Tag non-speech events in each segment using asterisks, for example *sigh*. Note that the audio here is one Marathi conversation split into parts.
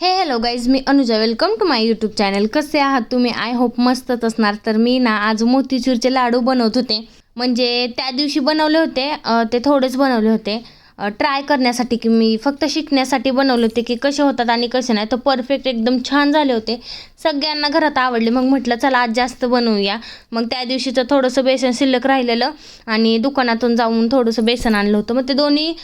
हे hello guys me Anuja. Welcome to my YouTube channel कसे आहात तुम्ही? आय होप मस्तच असणार. तर मी ना आज मोतीचूरचे लाडू बनवत होते. म्हणजे त्या दिवशी बनवले होते. ते थोडेच बनवले होते. ट्राय करण्यासाठी की मी फक्त शिकण्यासाठी बनवले होते की कसे होतात आणि कसे नाही. तर परफेक्ट एकदम छान झाले होते. सगळ्यांना घरात आवडले. मग म्हटलं चला आज जास्त बनवूया. मग त्या दिवशीचं थोडंसं बेसन शिल्लक राहिलेलं आणि दुकानातून जाऊन थोडंसं बेसन आणलं होतं. मग ते दोन्ही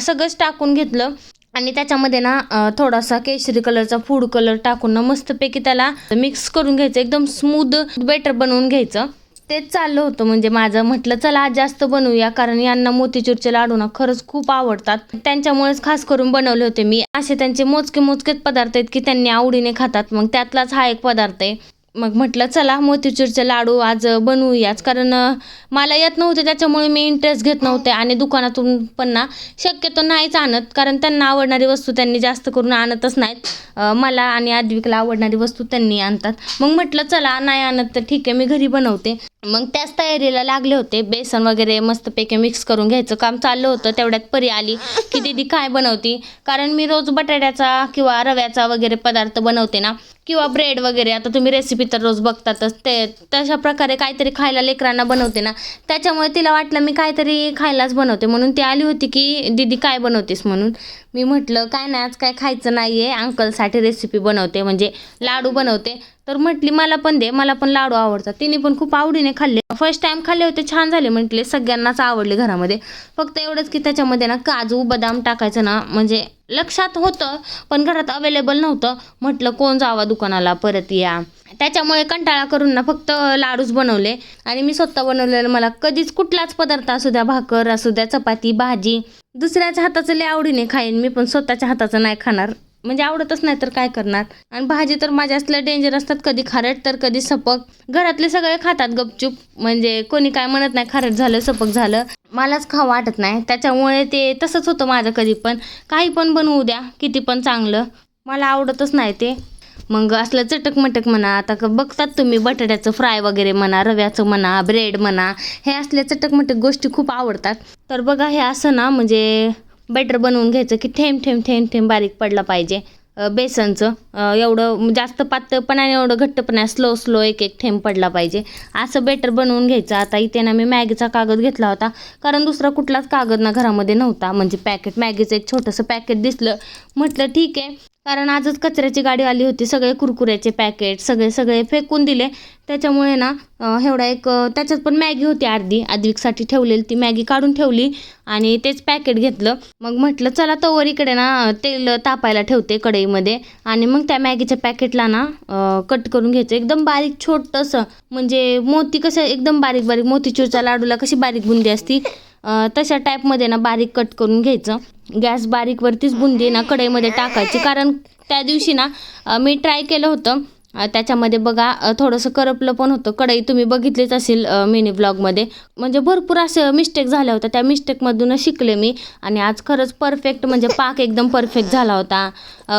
सगळंच टाकून घेतलं. आणि त्याच्यामध्ये ना थोडासा केशरी कलरचा फूड कलर टाकून ना मस्तपैकी त्याला मिक्स करून घ्यायचं एकदम स्मूद बेटर बनवून घ्यायचं. तेच चाललं होतं म्हणजे माझं म्हटलं चला आज जास्त बनवूया कारण यांना मोतीचूरचे लाडू ना खरंच खूप आवडतात. त्यांच्यामुळेच खास करून बनवले होते मी. असे त्यांचे मोजके मोजकेच पदार्थ आहेत की त्यांनी आवडीने खातात मग त्यातलाच हा एक पदार्थ आहे. मग म्हटलं चला मोतीचूरचे लाडू आज बनवूयाच कारण मला येत नव्हते त्याच्यामुळे मी इंटरेस्ट घेत नव्हते आणि दुकानातून पण ना शक्यतो नाहीच आणत. कारण त्यांना आवडणारी वस्तू त्यांनी जास्त करून आणतच नाहीत. मला आणि आद्विकला आवडणारी वस्तू त्यांनी आणतात. मग म्हटलं चला नाही आणत तर ठीक आहे मी घरी बनवते. मग त्याच तयारीला लागले होते. बेसन वगैरे मस्तपैकी मिक्स करून घ्यायचं. काम चाललं होतं. तेवढ्यात परी आली की दीदी काय बनवती? कारण मी रोज बटाट्याचा किंवा रव्याचा वगैरे पदार्थ बनवते ना किंवा ब्रेड वगैरे. आता तुम्ही रेसिपी तर रोज बघतातच. ते तशा प्रकारे काहीतरी खायला लेकरांना बनवते ना. त्याच्यामुळे तिला वाटलं मी काहीतरी खायलाच बनवते. म्हणून ती आली होती की दीदी काय बनवतेस? म्हणून. मी म्हटलं काय नाही आज काय खायचं नाही आहे अंकलसाठी रेसिपी बनवते म्हणजे लाडू बनवते. तर म्हटली मला पण दे मला पण लाडू आवडतात. तिने पण खूप आवडीने खाल्ले. फर्स्ट टाईम खाल्ले होते छान झाले म्हटले. सगळ्यांनाच आवडले घरामध्ये. फक्त एवढंच की त्याच्यामध्ये ना काजू बदाम टाकायचं ना म्हणजे लक्षात होतं पण घरात अवेलेबल नव्हतं. म्हटलं कोण जावा दुकानाला परत या. त्याच्यामुळे कंटाळा करून ना फक्त लाडूच बनवले. आणि मी स्वतः बनवलेलं मला कधीच कुठलाच पदार्थ असू द्या भाकर असू द्या चपाती भाजी दुसऱ्याच्या हाताचं लय आवडीने खाईन मी पण स्वतःच्या हाताचं नाही खाणार. म्हणजे आवडतच नाही तर काय करणार? आणि भाजी तर माझ्या असल्या डेंजर असतात कधी खारट तर कधी सपक. घरातले सगळे खातात गपचूप. म्हणजे कोणी काय म्हणत नाही खारट झालं सपक झालं. मलाच खावं वाटत नाही. त्याच्यामुळे ते तसंच होतं माझं कधी पण. काही पण बनवू द्या किती पण चांगलं. मला आवडतच नाही ते. मग असलं चटक मटक म्हणा आता बघतात तुम्ही बटाट्याचं फ्राय वगैरे म्हणा रव्याचं म्हणा ब्रेड म्हणा हे असल्या चटक मटक गोष्टी खूप आवडतात. तर बघा हे असं ना म्हणजे बॅटर बनवून घ्यायचं की थेंब थेंब थेंब थेंब बारीक पडला पाहिजे. बेसनचं. एवढं म्हणजे जास्त पातळ पण आणि एवढं घट्टपणा स्लो स्लो एक एक थेंब पडला पाहिजे. असं बेटर बनवून घ्यायचं. आता इथे ना मी मॅगीचा कागद घेतला होता. कारण दुसरा कुठलाच कागद ना घरामध्ये नव्हता. म्हणजे पॅकेट मॅगीचं एक छोटंसं पॅकेट दिसलं. म्हटलं ठीक आहे. कारण आजच कचऱ्याची गाडी आली होती सगळे कुरकुऱ्याचे पॅकेट सगळे सगळे फेकून दिले. त्याच्यामुळे ना एवढा एक त्याच्यात पण मॅगी होती अर्धी. आद्विकसाठी ठेवलेली ती मॅगी काढून ठेवली आणि तेच पॅकेट घेतलं. मग म्हटलं चला तोवर इकडे ना तेल तापायला ठेवते कढईमध्ये. आणि मग त्या मॅगीच्या पॅकेटला ना कट करून घ्यायचं. एकदम बारीक छोटंसं. म्हणजे मोती कसं एकदम बारीक बारीक मोतीचूरच्या लाडूला कशी बारीक बुंदी असती तशा टाईपमध्ये ना बारीक कट करून घ्यायचं. गॅस बारीकवरतीच बुंदी ना कढईमध्ये टाकायची. कारण त्या दिवशी ना मी ट्राय केलं होतं. त्याच्यामध्ये बघा थोडंसं करपलं पण होतं. कढई तुम्ही बघितलीच असेल मिनी ब्लॉगमध्ये म्हणजे भरपूर असं मिस्टेक झाल्या होत्या. त्या मिस्टेकमधूनच शिकले मी. आणि आज खरंच परफेक्ट म्हणजे पाक एकदम परफेक्ट झाला होता.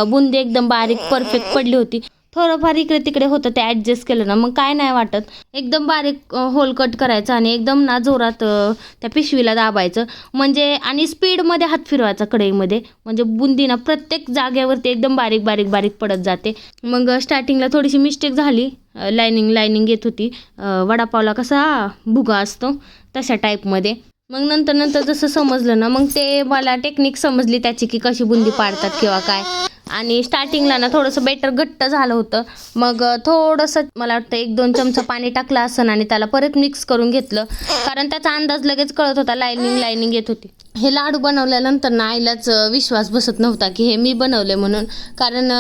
बुंदी एकदम बारीक परफेक्ट पडली होती. थोडंफार इकडे तिकडे होतं ते ॲडजस्ट केलं ना. मग काय नाही वाटत. एकदम बारीक होल कट करायचं आणि एकदम ना जोरात त्या पिशवीला दाबायचं. म्हणजे आणि स्पीडमध्ये हात फिरवायचा कढईमध्ये. म्हणजे बुंदी ना प्रत्येक जागेवरती एकदम बारीक बारीक बारीक पडत जाते. मग स्टार्टिंगला थोडीशी मिस्टेक झाली. लाईनिंग लाईनिंग येत होती. वडापावला कसा भुगा असतो तशा टाईपमध्ये मग नंतर नंतर जसं समजलं ना मग ते मला टेक्निक समजली त्याची की कशी बुंदी पाडतात किंवा काय. आणि स्टार्टिंगला ना थोडंसं बेटर घट्ट झालं होतं. मग थोडंसं मला वाटतं एक दोन चमचा पाणी टाकलं असं आणि त्याला परत मिक्स करून घेतलं. कारण त्याचा अंदाज लगेच कळत होता लायनिंग लायनिंग येत होती. हे लाडू बनवल्यानंतर ना आईलाच विश्वास बसत नव्हता की हे मी बनवले म्हणून. कारण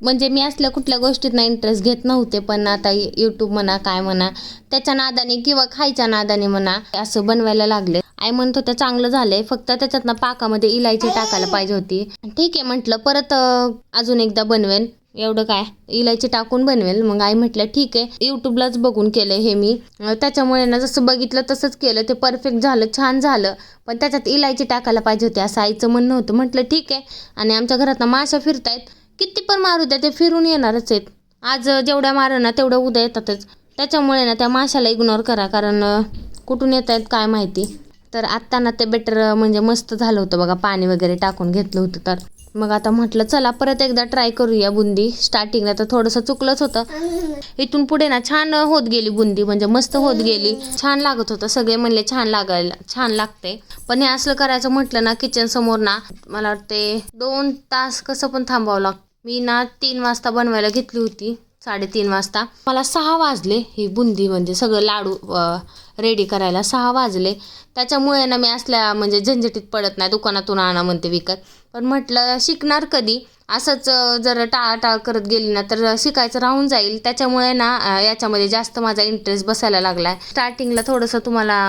म्हणजे मी असल्या कुठल्या गोष्टीत इंटरेस्ट घेत नव्हते पण आता यूट्यूब म्हणा काय म्हणा त्याच्या नादाने किंवा खायच्या नादाने म्हणा असं बनवायला लागले. आई म्हणत होत्या चांगलं झालंय फक्त त्याच्यात ना पाकामध्ये इलायची टाकायला पाहिजे होती. ठीक आहे म्हटलं परत अजून एकदा बनवेन. एवढं काय? इलायची टाकून बनवेल. मग आई म्हटलं ठीक आहे यूट्यूबलाच बघून केलं हे मी. त्याच्यामुळे ना जसं बघितलं तसंच केलं ते परफेक्ट झालं छान झालं. पण त्याच्यात इलायची टाकायला पाहिजे होती असं आईचं म्हणणं होतं. म्हटलं ठीक आहे. आणि आमच्या घरात ना माशा फिरतायत. किती पण मारू द्या ते फिरून येणारच आहेत. आज जेवढ्या मारा ना तेवढ्या उद्या येतातच. त्याच्यामुळे ना त्या माशाला इग्नोर करा कारण कुठून येत आहेत काय माहिती. तर आत्ता ना ते बेटर म्हणजे मस्त झालं होतं बघा पाणी वगैरे टाकून घेतलं होतं तर. मग आता म्हटलं चला परत एकदा ट्राय करूया बुंदी. स्टार्टिंगला तर थोडंसं चुकलंच होतं. इथून पुढे ना छान होत गेली बुंदी म्हणजे मस्त होत गेली. छान लागत होतं सगळे म्हणले छान लागायला छान लागते. पण हे असलं करायचं म्हटलं ना किचन समोर ना मला वाटते दोन तास कसं पण थांबावं लागतं. मी ना तीन वाजता बनवायला घेतली होती साडेतीन वाजता. मला सहा वाजले ही बुंदी म्हणजे सगळं लाडू रेडी करायला सहा वाजले. त्याच्यामुळे ना मी असल्या म्हणजे झंझटीत पडत नाही दुकानातून आणा म्हणते विकत. पण म्हटलं शिकणार कधी? असंच जर टाळाटाळ करत गेली ना तर शिकायचं राहून जाईल. त्याच्यामुळे ना याच्यामध्ये जास्त माझा इंटरेस्ट बसायला लागला आहे स्टार्टिंगला थोडंसं तुम्हाला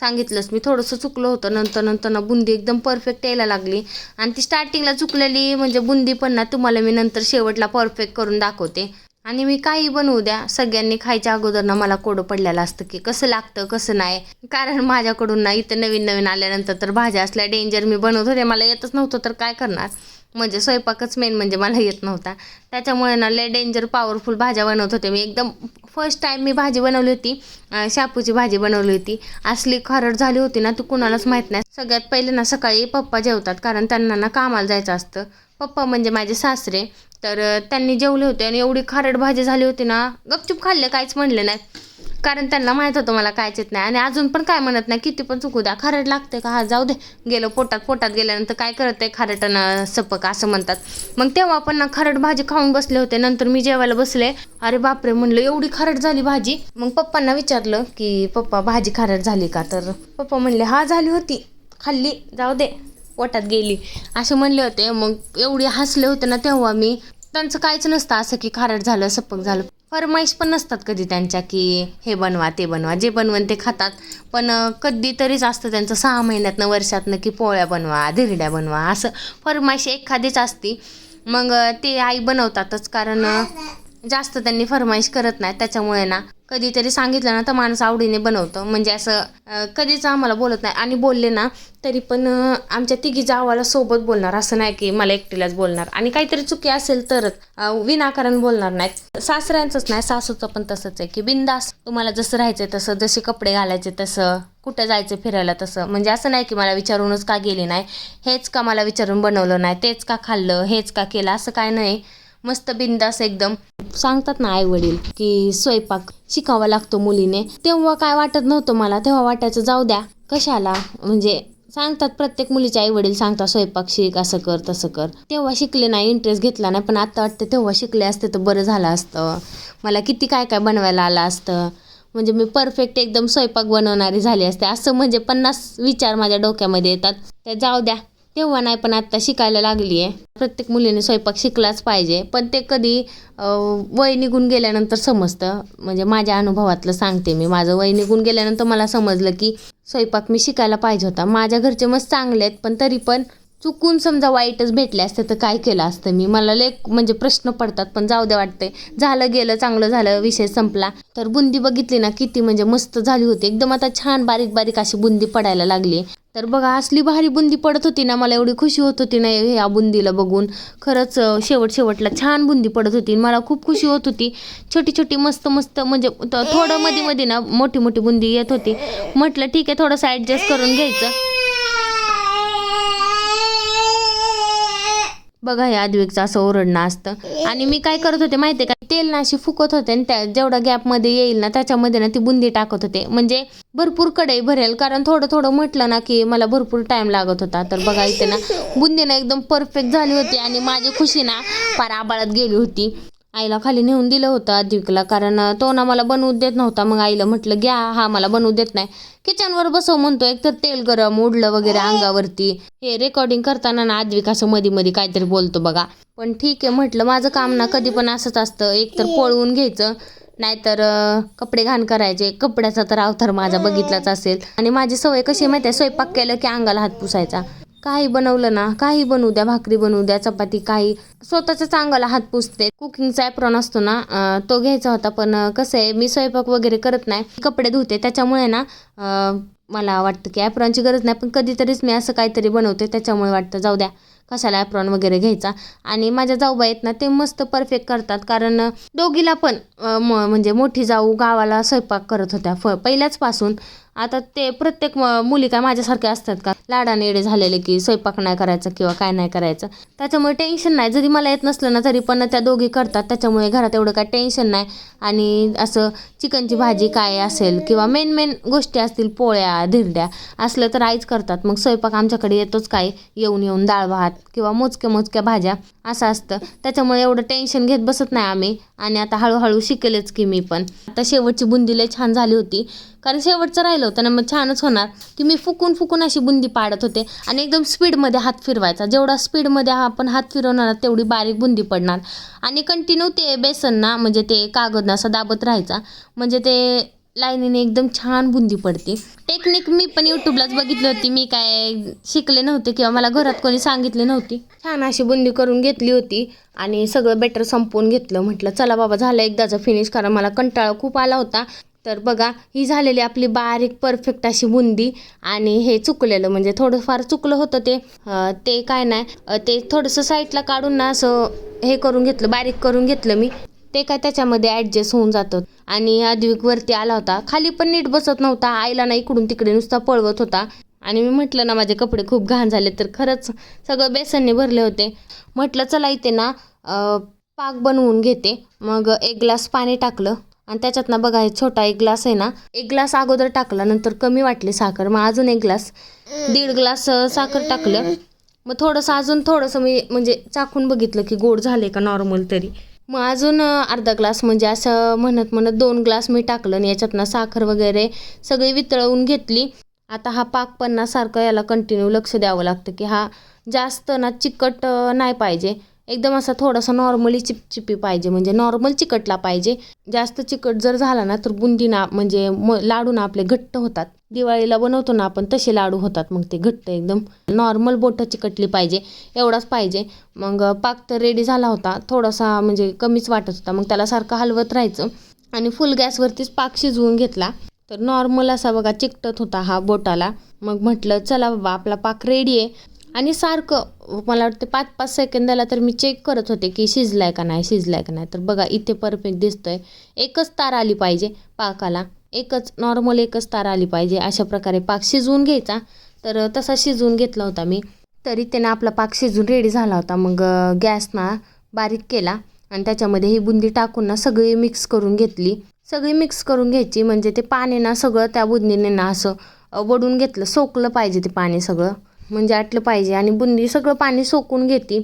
सांगितलंच मी थोडंसं चुकलं होतं. नंतर नंतर ना बुंदी एकदम परफेक्ट यायला लागली. आणि ती स्टार्टिंगला चुकलेली म्हणजे बुंदी पण ना तुम्हाला मी नंतर शेवटला परफेक्ट करून दाखवते. आणि मी काही बनवू द्या. सगळ्यांनी खायच्या अगोदर ना मला कोडं पडलेलं असतं की कसं लागतं कसं नाही. कारण माझ्याकडून ना इथं नवीन नवीन आल्यानंतर तर भाज्या असल्या डेंजर मी बनवत होते. मला येतच नव्हतं तर काय करणार? म्हणजे स्वयंपाकच मेन म्हणजे मला येत नव्हता. त्याच्यामुळे ना लय डेंजर पॉवरफुल भाज्या बनवत होते मी. एकदम फर्स्ट टाईम मी भाजी बनवली होती शापूची भाजी बनवली होती. असली खारट झाली होती ना ती कुणालाच माहीत नाही. सगळ्यात पहिले ना सकाळी पप्पा जेवतात कारण त्यांना ना कामाला जायचं असतं. पप्पा म्हणजे माझे सासरे. तर त्यांनी जेवले होते आणि एवढी खारट भाजी झाली होती ना गपचूप खाल्लं काहीच म्हणलं नाही. कारण त्यांना माहीत होतं मला काय येत नाही. आणि अजून पण काय म्हणत नाही किती पण चुकू द्या. खारट लागते का? हा जाऊ दे. गेलं पोटात पोटात गेल्यानंतर काय करत आहे खारटनं सपक असं म्हणतात. मग तेव्हा पण ना खारट भाजी खाऊन बसले होते. नंतर मी जेवायला बसले. अरे बापरे म्हणलं एवढी खारट झाली भाजी. मग पप्पांना विचारलं की पप्पा भाजी खारट झाली का? तर पप्पा म्हणले हा झाली होती. खाल्ली. जाऊ दे. पोटात गेली. असे म्हणले होते. मग एवढी हसले होते ना तेव्हा मी. त्यांचं काहीच नसतं असं की खारट झालं सपक झालं. फरमाईश पण नसतात कधी त्यांच्या की हे बनवा ते बनवा जे बनवन ते खातात. पण कधीतरीच असतं त्यांचं सहा महिन्यातनं वर्षातनं की पोळ्या बनवा धिरड्या बनवा असं फरमाईश एखादीच असती. मग ते आई बनवतातच कारण जास्त त्यांनी फरमाईश करत नाही. त्याच्यामुळे ना कधीतरी सांगितलं ना तर माणूस आवडीने बनवतं. म्हणजे असं कधीच आम्हाला बोलत नाही. आणि बोलले ना तरी पण आमच्या तिघी जावाला सोबत बोलणार. असं नाही की मला एकटीलाच बोलणार. आणि काहीतरी चुकी असेल तरच विनाकारण बोलणार नाहीत. सासऱ्यांचंच नाही सासूचं पण तसंच आहे की बिंदास तुम्हाला जसं राहायचं तसं जसे कपडे घालायचे तसं कुठं जायचं फिरायला तसं. म्हणजे असं नाही की मला विचारूनच का गेली नाही हेच का मला विचारून बनवलं नाही तेच का खाल्लं हेच का केलं असं काय नाही. मस्त बिंदास एकदम. सांगतात ना आई वडील की स्वयंपाक शिकावा लागतो मुलीने. तेव्हा काय वाटत नव्हतं मला तेव्हा वाटायचं जाऊ द्या कशाला? म्हणजे सांगतात प्रत्येक मुलीचे आई वडील सांगतात स्वयंपाक शिक असं कर तसं कर. तेव्हा शिकले नाही इंटरेस्ट घेतला नाही पण आता वाटतं तेव्हा शिकले असते तर बरं झालं असतं. मला किती काय काय बनवायला आलं असतं. म्हणजे मी परफेक्ट एकदम स्वयंपाक बनवणारी झाली असते. असं म्हणजे पन्नास विचार माझ्या डोक्यामध्ये येतात. ते जाऊ द्या तेव्हा नाही पण आत्ता शिकायला लागली आहे प्रत्येक मुलीने स्वयंपाक शिकलाच पाहिजे. पण ते कधी वय निघून गेल्यानंतर समजतं. म्हणजे माझ्या अनुभवातलं सांगते मी. माझं वय निघून गेल्यानंतर मला समजलं की स्वयंपाक मी शिकायला पाहिजे होता. माझ्या घरचे मस्त चांगले आहेत पण तरी पण चुकून समजा वाईटच भेटले असते तर काय केलं असतं? मी मला लय म्हणजे प्रश्न पडतात पण जाऊ दे वाटते झालं गेलं चांगलं झालं विषय संपला. तर बुंदी बघितली ना किती म्हणजे मस्त झाली होती. एकदम आता छान बारीक बारीक अशी बुंदी पडायला लागली तर बघा असली भारी बुंदी पडत होती ना मला एवढी खुशी होत होती ना ह्या बुंदीला बघून. खरंच शेवट शेवटला छान बुंदी पडत होती मला खूप खुशी होत होती. छोटी छोटी मस्त मस्त म्हणजे थोडं मध्ये मध्ये ना मोठी मोठी बुंदी येत होती. म्हटलं ठीक आहे थोडंसं ॲडजस्ट करून घ्यायचं. बघा हे अद्विकचं असं ओरडणं असतं. आणि मी काय करत होते माहिती आहे का? तेल ना अशी फुकत होते आणि त्या जेवढा गॅपमध्ये येईल ना त्याच्यामध्ये ना ती बुंदी टाकत होते. म्हणजे भरपूर कढई भरेल कारण थोडं थोडं म्हटलं ना की मला भरपूर टाईम लागत होता. तर बघा इथे ना बुंदी ना एकदम परफेक्ट झाली होती आणि माझी खुशी ना फार आबाळात गेली होती. आईला खाली नेऊन दिलं होतं अद्विकला कारण तो ना मला बनवू देत नव्हता. मग आईला म्हटलं घ्या हा मला बनवू देत नाही. किचनवर बसव म्हणतो एक तर तेल गरम उडलं वगैरे अंगावरती. हे रेकॉर्डिंग करताना ना अद्विक असं मध्ये मध्ये काहीतरी बोलतो बघा. पण ठीक आहे म्हटलं माझं काम ना कधी पण असंच असतं. एक तर पळवून घ्यायचं नाहीतर कपडे घाण करायचे. कपड्याचा तर अवतार माझा बघितलाच असेल. आणि माझी सवय कशी माहिती आहे? स्वयंपाक केलं की अंगाला हात पुसायचा. काही बनवलं ना काही बनवू द्या भाकरी बनवू द्या चपाती काही. स्वतःच्या चांगला हात पुसते. कुकिंगचा ॲप्रॉन असतो ना तो घ्यायचा होता पण कसं आहे मी स्वयंपाक वगैरे करत नाही. कपडे धुते त्याच्यामुळे ना मला वाटतं की ॲप्रॉनची गरज नाही पण कधीतरीच मी असं काहीतरी बनवते त्याच्यामुळे वाटतं जाऊ द्या कशाला ॲप्रॉन वगैरे घ्यायचा? आणि माझ्या जाऊबा आहेत ना ते मस्त परफेक्ट करतात कारण दोघीला पण म्हणजे मोठी जाऊ गावाला स्वयंपाक करत होत्या फ पहिल्याचपासून. आता ते प्रत्येक मुली काय माझ्यासारख्या असतात का? लाडाने येडे झालेले की स्वयंपाक नाही करायचा किंवा काय नाही करायचं. त्याच्यामुळे टेन्शन नाही. जरी मला येत नसलं ना तरी पण त्या दोघी करतात. त्याच्यामुळे घरात एवढं काय टेन्शन नाही. आणि असं चिकनची भाजी काय असेल किंवा मेन मेन गोष्टी असतील पोळ्या धिरड्या असलं तर आईच करतात. मग स्वयंपाक आमच्याकडे येतोच काय येऊन येऊन डाळ भात किंवा मोजक्या मोजक्या भाज्या असं असतं. त्याच्यामुळे एवढं टेन्शन घेत बसत नाही आम्ही. आणि आता हळूहळू शिकेलच की मी पण. आता शेवटची बुंदी लय छान झाली होती. कारण शेवटचं राहिलं होतं ना मग छानच होणार. की मी फुकून फुकून अशी बुंदी पाडत होते. आणि एकदम स्पीडमध्ये हात फिरवायचा. जेवढा स्पीडमध्ये आपण हात फिरवणार तेवढी बारीक बुंदी पडणार. आणि कंटिन्यू ते बेसन ना म्हणजे ते कागद ना असं दाबत राहायचा. म्हणजे ते लाईनीने एकदम छान बुंदी पडते. टेक्निक मी पण यूट्यूबलाच बघितली होती. मी काय शिकले नव्हते किंवा मला घरात कोणी सांगितली नव्हती. छान अशी बुंदी करून घेतली होती. आणि सगळं बेटर संपवून घेतलं. म्हटलं चला बाबा झालं एकदाचं फिनिश कारण मला कंटाळा खूप आला होता. तर बघा ही झालेली आपली बारीक परफेक्ट अशी बुंदी आणि हे चुकलेलं म्हणजे थोडंफार चुकलं होतं ते. ते काय नाही ते थोडंसं साईडला काढून ना असं हे करून घेतलं बारीक करून घेतलं मी. ते काय त्याच्यामध्ये ॲडजस्ट होऊन जातं. आणि अद्विक वरती आला होता. खाली पण नीट बसत नव्हता. आईला ना इकडून तिकडे नुसता पळवत होता. आणि मी म्हटलं ना माझे कपडे खूप घाण झाले तर खरंच सगळं बेसनने भरले होते. म्हटलं चला इथे ना पाक बनवून घेते. मग एक ग्लास पाणी टाकलं. आणि त्याच्यात ना बघा हे छोटा एक ग्लास आहे ना एक ग्लास अगोदर टाकला नंतर कमी वाटली साखर. मग अजून एक ग्लास दीड ग्लास साखर टाकलं. मग थोडंसं अजून थोडंसं मी म्हणजे चाखून बघितलं की गोड झाले का नॉर्मल तरी. मग अजून अर्धा ग्लास म्हणजे असं म्हणत म्हणत दोन ग्लास मी टाकलं आणि याच्यातनं साखर वगैरे सगळी वितळवून घेतली. आता हा पाक पन्नासारखं याला कंटिन्यू लक्ष द्यावं लागतं की हा जास्त ना चिकट नाही पाहिजे. एकदम असा थोडासा नॉर्मली चिपचिपी पाहिजे म्हणजे नॉर्मल चिकटला पाहिजे. जास्त चिकट जर झाला ना तर बुंदी ना म्हणजे म लाडू ना आपले घट्ट होतात. दिवाळीला बनवतो ना आपण तसे लाडू होतात मग ते घट्ट एकदम. नॉर्मल बोटं चिकटली पाहिजे एवढाच पाहिजे. मग पाक तर रेडी झाला होता थोडासा म्हणजे कमीच वाटत होता मग त्याला सारखं हलवत राहायचं. आणि फुल गॅसवरतीच पाक शिजवून घेतला. तर नॉर्मल असा बघा चिकटत होता हा बोटाला. मग म्हटलं चला बाबा आपला पाक रेडी आहे. आणि सारखं मला वाटतं पाच पाच सेकंदाला तर मी चेक करत होते की शिजलाय का नाही शिजलाय का नाही. तर बघा इथे परफेक्ट दिसतोय. एकच तार आली पाहिजे पाकाला. एकच नॉर्मल एकच तार आली पाहिजे. अशा प्रकारे पाक शिजवून घ्यायचा. तर तसा शिजवून घेतला होता मी. तरी त्याने आपला पाक शिजून रेडी झाला होता. मग गॅस ना बारीक केला आणि त्याच्यामध्ये ही बुंदी टाकून ना सगळी मिक्स करून घेतली. सगळी मिक्स करून घ्यायची म्हणजे ते पाणी ना सगळं त्या बुंदीने ना असं वडून घेतलं. सोकलं पाहिजे ते पाणी सगळं. म्हणजे आटलं पाहिजे. आणि बुंदी सगळं पाणी सोकून घेते.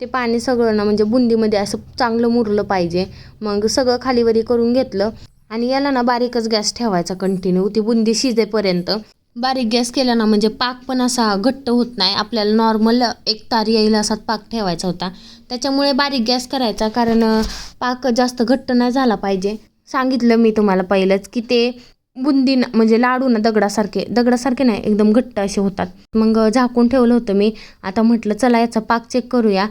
ते पाणी सगळं ना म्हणजे बुंदीमध्ये असं चांगलं मुरलं पाहिजे. मग सगळं खालीवरी करून घेतलं. आणि याला ना बारीकच गॅस ठेवायचा कंटिन्यू ती बुंदी शिजेपर्यंत. बारीक गॅस केला ना म्हणजे पाक पण असा घट्ट होत नाही. आपल्याला नॉर्मल एक तार येईल असा पाक ठेवायचा होता. त्याच्यामुळे बारीक गॅस करायचा कारण पाक जास्त घट्ट नाही झाला पाहिजे. सांगितलं मी तुम्हाला पहिलंच की ते बुंदी ना म्हणजे लाडू ना दगडासारखे दगडासारखे नाही एकदम घट्ट असे होतात. मग झाकून ठेवलं होतं मी. आता म्हटलं चला याचा पाक चेक करूया.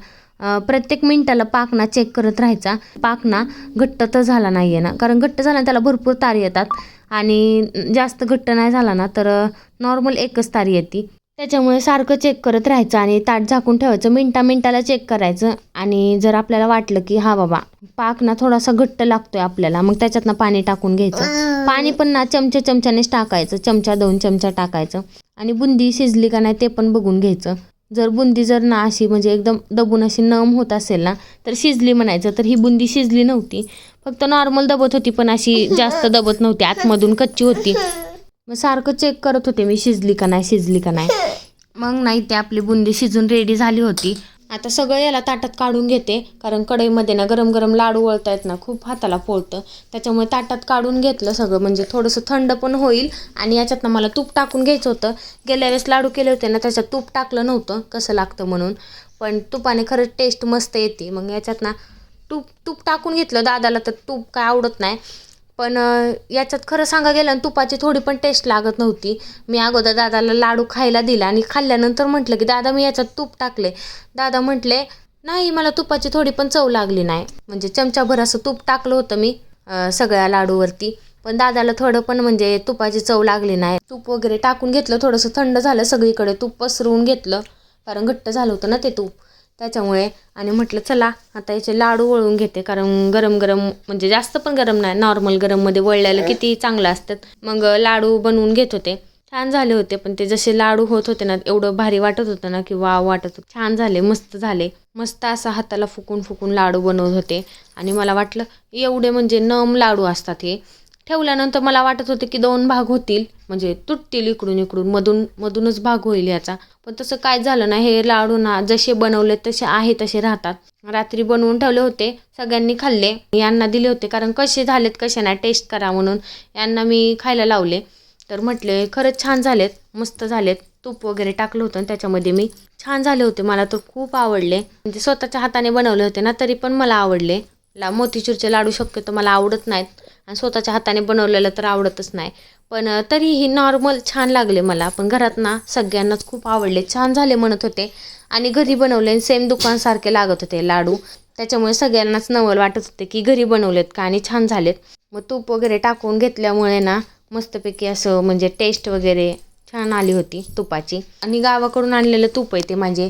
प्रत्येक मिनटाला पाक ना चेक करत राहायचा. पाक ना घट्ट तर झाला नाही आहे ना. कारण घट्ट झाला त्याला भरपूर तारी येतात. आणि जास्त घट्ट नाही झाला ना तर नॉर्मल एकच तारी येते. त्याच्यामुळे सारखं चेक करत राहायचं आणि ताट झाकून ठेवायचं. मिनटा मिनटाला चेक करायचं. आणि जर आपल्याला वाटलं की हा बाबा पाक ना थोडासा घट्ट लागतोय आपल्याला मग त्याच्यातनं पाणी टाकून घ्यायचं. पाणी पण ना चमच्या चमच्यानेच टाकायचं. चमचा दोन चमचा टाकायचं. आणि बुंदी शिजली का नाही ते पण बघून घ्यायचं. जर बुंदी जर ना अशी म्हणजे एकदम दबून अशी नम होत असेल ना तर शिजली म्हणायचं. तर ही बुंदी शिजली नव्हती. फक्त नॉर्मल दबत होती पण अशी जास्त दबत नव्हती. आतमधून कच्ची होती. मग सारखं चेक करत होते मी शिजली का नाही शिजली का नाही. मग नाही ते आपली बुंदी शिजून रेडी झाली होती. आता सगळं याला ताटात काढून घेते कारण कढईमध्ये ना गरम गरम लाडू वळतायत ना खूप हाताला पोळतं. त्याच्यामुळे ताटात काढून घेतलं सगळं म्हणजे थोडंसं थंड पण होईल. आणि याच्यात ना मला तूप टाकून घ्यायचं होतं. गेल्या वेळेस लाडू केले होते ना त्याच्यात तूप टाकलं नव्हतं कसं लागतं म्हणून. पण तुपाने खरंच टेस्ट मस्त येते. मग याच्यात ना तूप तूप टाकून घेतलं दादाला तर तूप काय आवडत नाही. पण याच्यात खरं सांगा गेलं ना तुपाची थोडी पण टेस्ट लागत नव्हती. मी अगोदर दादाला लाडू खायला दिला आणि खाल्ल्यानंतर म्हटलं की दादा मी याच्यात तूप टाकले दादा म्हटले नाही मला तुपाची थोडी पण चव लागली नाही. म्हणजे चमचाभर असं तूप टाकलं होतं मी सगळ्या लाडूवरती. पण दादाला थोडं पण म्हणजे तुपाची चव लागली नाही. तूप वगैरे टाकून घेतलं थोडंसं थंड झालं सगळीकडे तूप पसरवून घेतलं. कारण घट्ट झालं होतं ना ते तूप. त्याच्यामुळे आणि म्हटलं चला आता याचे लाडू वळून घेते कारण गरम गरम म्हणजे जास्त पण गरम नाही नॉर्मल गरममध्ये वळल्याला किती चांगलं असतात. मग लाडू बनवून घेत होते. छान झाले होते पण ते जसे लाडू होत होते ना एवढं भारी वाटत होतं ना की वाव वाटत होतं. छान झाले मस्त झाले. मस्त असं हाताला फुकून फुकून लाडू बनवत होते. आणि मला वाटलं एवढे म्हणजे नम लाडू असतात हे. ठेवल्यानंतर मला वाटत होते की दोन भाग होतील. म्हणजे तुटतील इकडून इकडून मधून मधूनच भाग होईल याचा. पण तसं काय झालं ना हे लाडू ना जसे बनवले तसे आहे तसे राहतात. रात्री बनवून ठेवले होते सगळ्यांनी खाल्ले. यांना दिले होते कारण कसे झालेत कसे नाही टेस्ट करा म्हणून यांना मी खायला लावले. तर म्हटले खरंच छान झालेत मस्त झालेत. तूप वगैरे टाकलं होतं आणि त्याच्यामध्ये मी छान झाले होते. मला तर खूप आवडले. म्हणजे स्वतःच्या हाताने बनवले होते ना तरी पण मला आवडले. ला मोतीचूरचे लाडू शक्यतो मला आवडत नाहीत. आणि स्वतःच्या हाताने बनवलेलं तर आवडतच नाही. पण तरीही नॉर्मल छान लागले मला. पण घरात ना सगळ्यांनाच खूप आवडले. छान झाले म्हणत होते. आणि घरी बनवले सेम दुकानसारखे लागत होते लाडू. त्याच्यामुळे सगळ्यांनाच नवल वाटत होते की घरी बनवलेत का आणि छान झालेत. मग तूप वगैरे टाकून घेतल्यामुळे ना मस्तपैकी असं म्हणजे टेस्ट वगैरे छान आली होती तुपाची. आणि गावाकडून आणलेलं तूप आहे ते माझे.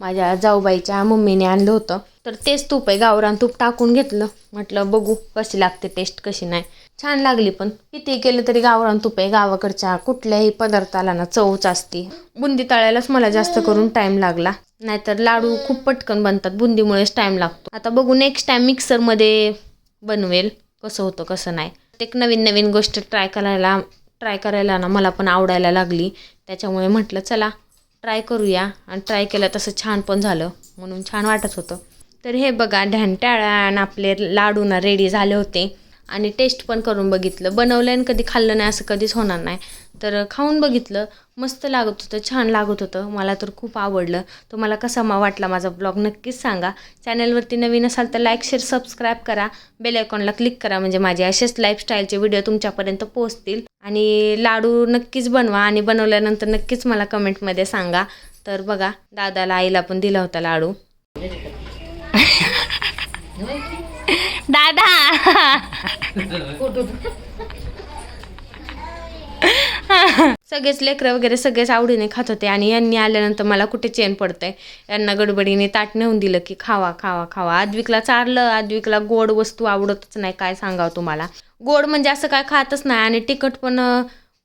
माझ्या जाऊबाईच्या मम्मीने आणलं होतं. तर तेच तूप आहे गावरान तूप टाकून घेतलं. म्हटलं बघू कशी लागते टेस्ट कशी नाही. छान लागली पण. किती केलं तरी गावरान तूप आहे. गावाकडच्या कुठल्याही पदार्थाला ना चवच असते. बुंदी तळायलाच मला जास्त करून टाईम लागला. नाहीतर लाडू खूप पटकन बनतात. बुंदीमुळेच टाईम लागतो. आता बघू नेक्स्ट टाईम मिक्सरमध्ये बनवेल. कसं होतं कसं नाही. एक नवीन नवीन गोष्ट ट्राय करायला ट्राय करायला ना मला पण आवडायला लागली. त्याच्यामुळे म्हटलं चला ट्राय करूया. आणि ट्राय केलं तसं छान पण झालं. म्हणून छान वाटत होतं. तर हे बघा ढॅनटाळ्यान आपले लाडू ना रेडी झाले होते. आणि टेस्ट पण करून बघितलं. बनवलं आणि कधी खाल्लं नाही असं कधीच होणार नाही. तर खाऊन बघितलं. मस्त लागत होतं छान लागत होतं. मला तर खूप आवडलं. तुम्हाला कसा मा वाटला माझा ब्लॉग नक्कीच सांगा. चॅनलवरती नवीन असाल तर लाईक शेअर सबस्क्राईब करा. बेल आयकॉनला क्लिक करा. म्हणजे माझे असेच लाईफस्टाईलचे व्हिडिओ तुमच्यापर्यंत पोहोचतील. आणि लाडू नक्कीच बनवा आणि बनवल्यानंतर नक्कीच मला कमेंटमध्ये सांगा. तर बघा दादाला आईला पण दिला होता लाडू. दादा! *laughs* सगळेच लेकरं वगैरे सगळेच आवडीने खात होते आणि यांनी आल्यानंतर मला कुठे चेन पडतंय? यांना गडबडीने ताट नेऊन दिलं की खावा खावा खावा. आद्विकला चारलं आद्विकला गोड वस्तू आवडतच नाही काय सांगावं तुम्हाला? गोड म्हणजे असं काय खातच नाही आणि तिखट पण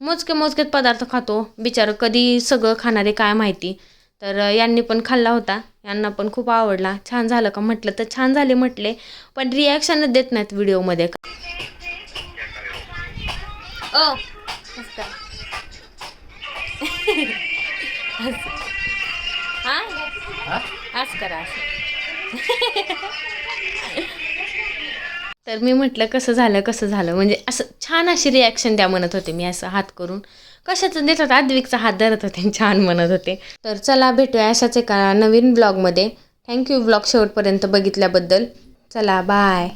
मोजके मोजकेच पदार्थ खातो. बिचारं कधी सगळं खाणारे काय माहिती? तर यांनी पण खाल्ला होता. यांना पण खूप आवडला. छान झालं का म्हटलं तर छान झाले म्हटले. पण रिॲक्शनच देत नाहीत व्हिडिओमध्ये का हा आज करा असं तर मी म्हटलं कसं झालं कसं झालं? म्हणजे असं छान अशी रिॲक्शन द्या म्हणत होते मी असं हात करून. कशाचं? देतात आद्विकचा हात धरत होते छान म्हणत होते. तर चला भेटूया अशाच एका नवीन ब्लॉगमध्ये थँक्यू ब्लॉग शेवटपर्यंत बघितल्याबद्दल. चला बाय